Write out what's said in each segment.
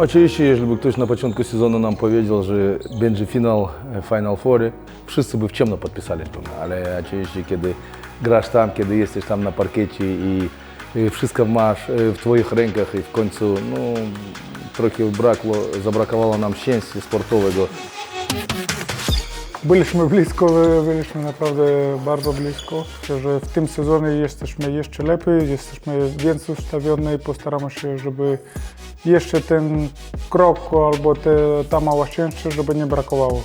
Oczywiście, jeżeli by ktoś na początku sezonu nam powiedział, że będzie finał e, Final Four, wszyscy by w ciemno podpisali pewno, ale oczywiście kiedy grasz tam, kiedy jesteś tam na parkiecie i, i wszystko masz e, w twoich rękach i w końcu no, trochę brakło, zabrakowało nam szczęścia sportowego. Byliśmy blisko, byliśmy naprawdę bardzo blisko. Że w tym sezonie jesteśmy jeszcze lepiej, jesteśmy więcej ustawione i postaramy się, żeby jeszcze ten krok albo te, ta mała szczęście, żeby nie brakowało.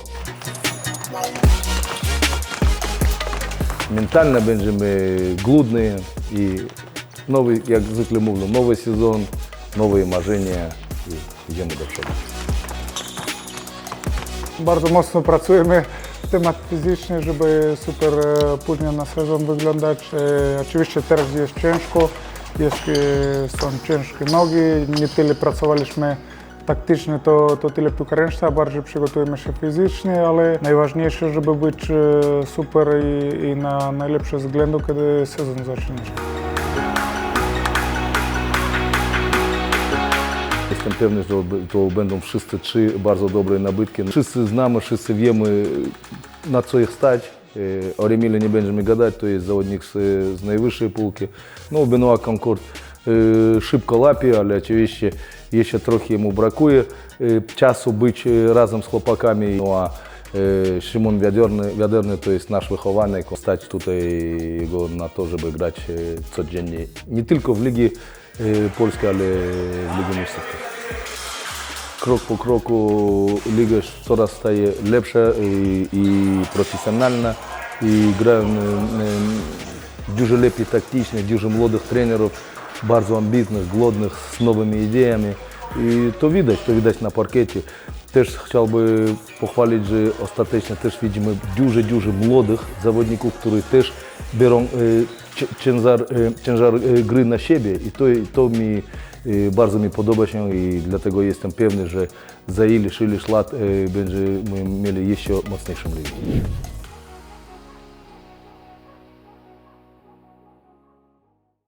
Mentalnie będziemy głodni i nowy, jak zwykle mówią, nowy sezon, nowe marzenia i idziemy do przodu. Bardzo mocno pracujemy w temat fizyczny, żeby super e, później na sezon wyglądać. E, Oczywiście teraz jest ciężko, jest, e, są ciężkie nogi, nie tyle pracowaliśmy taktycznie, to, to tyle piłka ręczna, bardziej przygotujemy się fizycznie, ale najważniejsze, żeby być super i, i na najlepsze względu, kiedy sezon zacznie się. E, nie będziemy gadać, to jest zawodnik z, z najwyższej półki. No, Benoit Concord e, szybko łapie, ale oczywiście jeszcze trochę jemu brakuje e, czasu być e, razem z chłopakami. No, a e, Szymon Wiaderny, Wiaderny to jest nasz wychowanek. Stać tutaj jego na to, żeby grać e, codziennie, nie tylko w Ligi e, Polskiej, ale w Lidze Mistrzów. Krok po kroku liga coraz staje lepsza i, i profesjonalna i grają dużo lepiej taktycznie, dużo młodych trenerów, bardzo ambitnych, głodnych, z nowymi idejami i to widać, to widać na parkiecie. Też chciałbym pochwalić, że ostatecznie też widzimy dużo, dużo młodych zawodników, którzy też biorą cie- ciężar, e, ciężar e, gry na siebie i to, to mi bardzo mi podoba się i dlatego jestem pewny, że za ileś, ileś lat będziemy mieli jeszcze mocniejszą ligę.